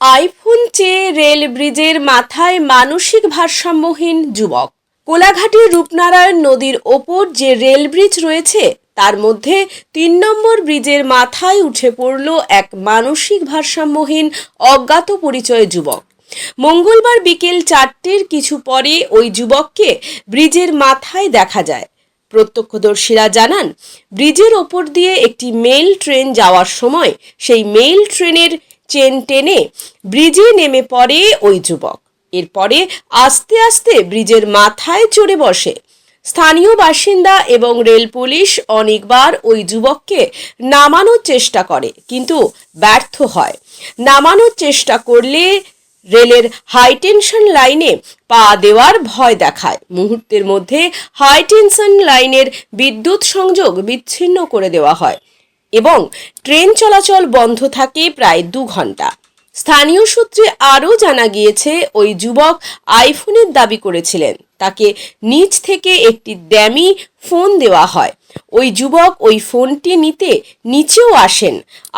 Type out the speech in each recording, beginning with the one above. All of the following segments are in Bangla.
আইফোন চেয়ে রেল ব্রিজের মাথায় মানসিক ভারসাম্যহীন যুবক। কোলাঘাটের রূপনারায়ণ নদীর ওপর যে রেল ব্রিজ রয়েছে, তার মধ্যে তিন নম্বর ব্রিজের মাথায় উঠে পড়ল এক মানসিক ভারসাম্যহীন অজ্ঞাত পরিচয় যুবক। মঙ্গলবার বিকেল চারটের কিছু পরে ওই যুবককে ব্রিজের মাথায় দেখা যায়। প্রত্যক্ষদর্শীরা জানান, ব্রিজের ওপর দিয়ে একটি মেল ট্রেন যাওয়ার সময় সেই মেল ট্রেনের চেন টেনে ব্রিজে নেমে পড়ে ওই যুবক। এরপরে আস্তে আস্তে ব্রিজের মাথায় চড়ে বসে। স্থানীয় বাসিন্দা এবং রেল পুলিশ অনেকবার ওই যুবককে নামানোর চেষ্টা করে, কিন্তু ব্যর্থ হয়। নামানোর চেষ্টা করলে রেলের হাই টেনশন লাইনে পা দেওয়ার ভয় দেখায়। মুহূর্তের মধ্যে হাই টেনশন লাইনের বিদ্যুৎ সংযোগ বিচ্ছিন্ন করে দেওয়া হয়। এবং ট্রেন চলাচল বন্ধ থাকে প্রায় দু ঘণ্টা। স্থানীয় সূত্রে আরও জানা গিয়েছে, ওই যুবক আইফোনের দাবি করেছিলেন, তাকে নিচ থেকে একটি ড্যামি ফোন দেওয়া হয়। ওই যুবক ওই ফোনটি নিতে নিচেও আসেন।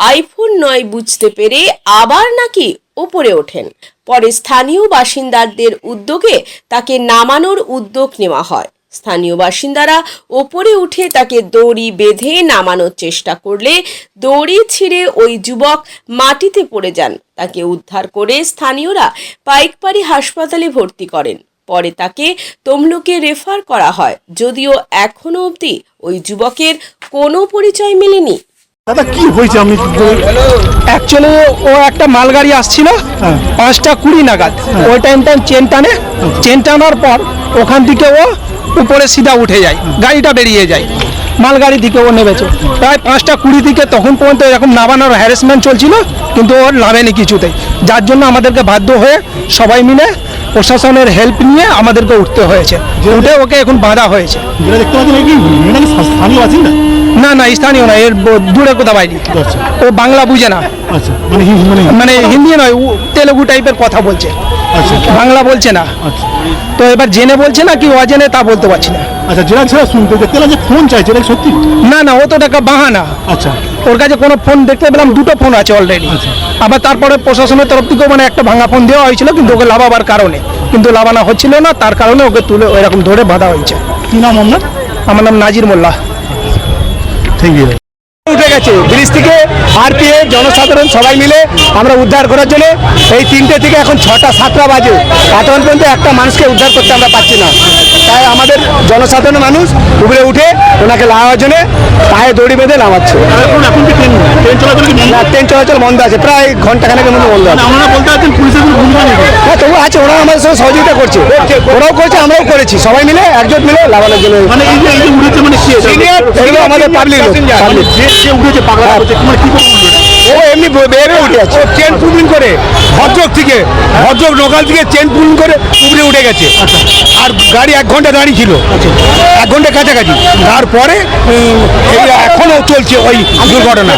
আইফোন নয় বুঝতে পেরে আবার নাকি ওপরে ওঠেন। পরে স্থানীয় বাসিন্দাদের উদ্যোগে তাকে নামানোর উদ্যোগ নেওয়া হয়। স্থানীয় বাসিন্দারা ওপরে উঠে তাকে দড়ি বেঁধে নামানোর চেষ্টা করলে দড়ি ছিঁড়ে ওই যুবক মাটিতে পড়ে যান। তাকে উদ্ধার করে স্থানীয়রা পাইকপাড়ি হাসপাতালে ভর্তি করেন। পরে তাকে তমলুকে রেফার করা হয়। যদিও এখনও অবধি ওই যুবকের কোনো পরিচয় মেলেনি। দাদা কি হয়েছে? আমি অ্যাকচুয়ালি ও একটা মালগাড়ি আসছিল হ্যাঁ। পাঁচটা কুড়ি নাগাদ। ওই টাইমটা চেন টানে চেন টানার পর ওখান থেকে ও উপরে সিধা উঠে যায় গাড়িটা বেরিয়ে যায়। মালগাড়ি দিকে ও নেমেছে। প্রায় পাঁচটা কুড়ি দিকে তখন পর্যন্ত এরকম নামানোর হ্যারাসমেন্ট চলছিল কিন্তু ওর নামেনি কিছুতেই। যার জন্য আমাদেরকে বাধ্য হয়ে সবাই মিলে প্রশাসনের হেল্প নিয়ে আমাদেরকে উঠতে হয়েছে। উঠে ওকে এখন বাঁধা হয়েছে। না? না স্থানীয় না এর দূরে কোথাও বাইরে ও বাংলা বুঝে না। আচ্ছা মানে মানে মানে হিন্দি নয় ও তেলেগু টাইপের কথা বলছে। আচ্ছা। বাংলা বলছে না। আচ্ছা। তো এবার জেনে বলছে না কি অজেনে তা বলতে পারছি না। আচ্ছা যেটা ছাড়া শুনতে যে ফোন চাইছে সত্যি? না না ও তো টাকা বাহানা। আচ্ছা। ওর কাছে কোনো ফোন দেখতে পেলাম দুটো ফোন আছে অলরেডি আবার তারপরে প্রশাসনের তরফ থেকেও মানে একটা ভাঙা ফোন দেওয়া হয়েছিল কিন্তু ওকে লাভাবার কারণে। কিন্তু লাভানো হচ্ছিল না তার কারণে ওকে তুলে ওইরকম ধরে বাঁধা হয়েছে। কী নাম আপনার? আমার নাম নাজির মোল্লা। থ্যাংক ইউ উঠে গেছে। ব্রিজ থেকে আরপিএ জনসাধারণ সবাই মিলে আমরা উদ্ধার করার জন্য এই তিনটে থেকে এখন ছটা সাতটা বাজে। এখন পর্যন্ত একটা মানুষকে উদ্ধার করতে আমরা পাচ্ছি না। তাই আমাদের জনসাধারণ মানুষ উপরে উঠে ওনাকে লাগার জন্য পায়ে দড়ি বেঁধে নামাচ্ছে। ট্রেন চলাচল বন্ধ? আছে। প্রায় ঘণ্টা খানেকের মধ্যে বন্ধ আছে। হ্যাঁ তবু আছে ওরা আমাদের সঙ্গে সহযোগিতা করছে। ওরাও করছে আমরাও করেছি। সবাই মিলে একজোট মিলে লাগানোর জন্য মানে মানে আমাদের পাবলিক পাবলিক যে উঠেছে পাগলা হচ্ছে মানে কি করে উঠল ও এমনি বেড়ে উঠে আছে চেন পুলিং করে ভদ্রক থেকে ভদ্রক লোকাল থেকে চেন পুলিং করে উপরে উঠে গেছে। আর গাড়ি এক ঘণ্টা দাঁড়িয়ে ছিল। এক ঘণ্টা কাছাকাছি। তারপরে উম, এই এখনও চলছে ওই দুর্ঘটনা।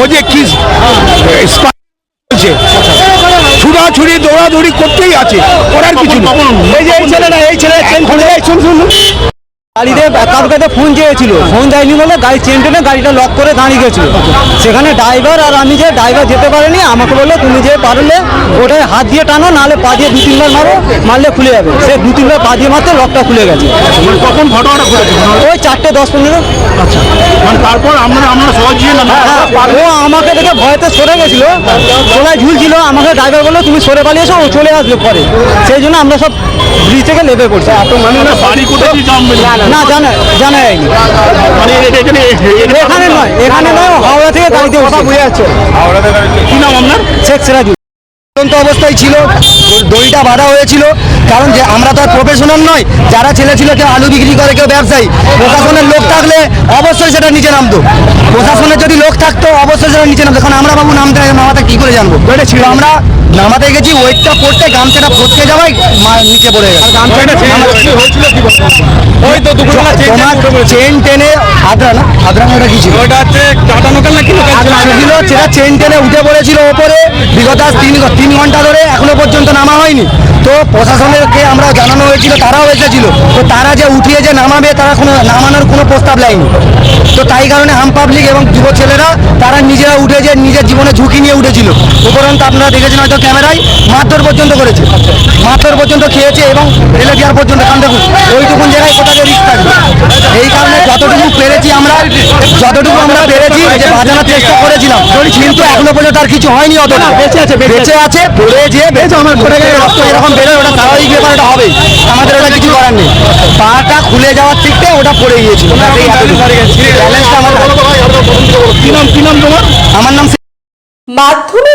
ও যে কি চলছে ছুড়াছুড়ি দৌড়াদৌড়ি করতেই আছে। করার কিছু এই যে এই ছেলেটা এই ছেলে চেন খুলে শুন শুন গাড়িতে কাউকে তো ফোন চেয়েছিল। ফোন দেয়নি বলে গাড়ি চেন টেনে গাড়িটা লক করে দাঁড়িয়ে গেছিল। সেখানে ড্রাইভার আর আমি যে ড্রাইভার যেতে পারেনি আমাকে বলল তুমি যে পারলে ওটাই হাত দিয়ে টানো নাহলে পা দিয়ে দু তিনবার মারো মারলে খুলে যাবে। সে দু তিনবার পা দিয়ে মারতে লকটা খুলে গেছে। মানে কখন ঘটনাটা ঘটেছে ওই চারটে দশ পনেরো। আচ্ছা মানে তারপর আমরা আমরা সবাই গিয়ে না হ্যাঁ, ও আমাকে দেখে ভয়তে সরে গেছিল। চোলায় ঝুলছিল আমাকে ড্রাইভার বলল তুমি সরে পালিয়েছো ও চলে আসবে পরে। সেই জন্য আমরা সব ব্রিজ থেকে নেমে পড়ছি। মানে ওরা বাড়ি কোথায় না জানা জানা। যায়নি মানে এখানে এখানে নয় এখানে নয় হাওড়া থেকে গাড়িতে কথা বুঝে যাচ্ছে কি নাম আপনার? শেখ সিরাজুল। চূড়ান্ত অবস্থায় ছিল। দড়িটা বাঁধা হয়েছিল। কারণ যে আমরা তো আর প্রফেশনাল নয়। যারা ছেলে ছিল কেউ আলু বিক্রি করে কেউ ব্যবসায়ী। প্রশাসনের লোক থাকলে অবশ্যই সেটা নিচে নামতো। প্রশাসনের যদি লোক থাকতো অবশ্যই সেটা নিচে নামতো। কারণ আমরা বাবু নামতে নামাতে কি করে জানব? আমরা নামাতে গেছি ওয়েটটা পড়তে গামছাটা ফটকে যাওয়ায় মা- নিচে পড়ে গেছে। ওই তো চেন তোমার চেন টেনে আদ্রা না? আদ্রা না ওটা কি ছিল? ওটা হচ্ছে টাটা লোকাল না কি লোকাল ছিল? সেটা চেন টেনে উঠে পড়েছিল ওপরে বিগত আজ তিন তিন ঘণ্টা ধরে এখনও পর্যন্ত নামা হয়নি। তো প্রশাসনেরকে আমরা জানানো হয়েছিল তারাও এসেছিল। তো তারা যে উঠিয়ে যে নামাবে তারা কোনো নামানোর কোনো প্রস্তাব নেয়নি তো তাই কারণে আম পাবলিক এবং যুব ছেলেরা তারা নিজেরা উঠে যে নিজের জীবনে ঝুঁকি নিয়ে উঠেছিল। উপরন্ত আপনারা দেখেছেন হয়তো ক্যামেরায় মারধর পর্যন্ত করেছে। মারধর পর্যন্ত খেয়েছে এবং ফেলে দেওয়ার পর্যন্ত কারণ দেখুন ওইটুকুন জায়গায় কোথায় রিস্ক থাকবে। এই কারণে যতটুকু পেরেছি আমরা যতটুকু আমরা পেরেছি যে বাজানোর চেষ্টা করেছিলাম কিন্তু এখনও পর্যন্ত আর কিছু হয়নি অতটা। বেঁচে আছে বেঁচে আছে। পড়ে যে বেঁচে আমার পড়ে গেলে? রক্ত এরকম বেরোয় ওটা স্বাভাবিক ব্যাপার ওটা হবে। আমাদের ওটা কিছু করার নেই। পাটা খুলে যাওয়ার থেকে ওটা পড়ে গিয়েছিল। ব্যালেন্সটা আমার কি নাম কি নাম তোমার? আমার নাম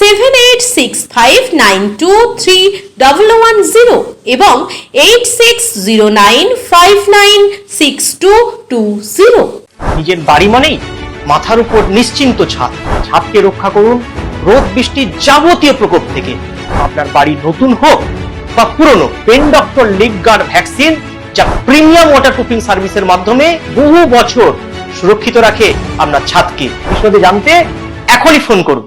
seven eight six five nine two three double one zero এবং eight six zero nine five nine six two two zero নিজের বাড়ি মানেই মাথার উপর নিশ্চিন্ত ছাদ। ছাদকে রক্ষা করুন রোদ বৃষ্টির যাবতীয় প্রকোপ থেকে। আপনার বাড়ি নতুন হোক বা পুরনো, pen doctor leak guard vaccine যা প্রিমিয়াম ওয়াটারপ্রুফিং সার্ভিসের মাধ্যমে বহু বছর সুরক্ষিত রাখে আপনার ছাদকে। বিশদে জানতে এখনই ফোন করুন।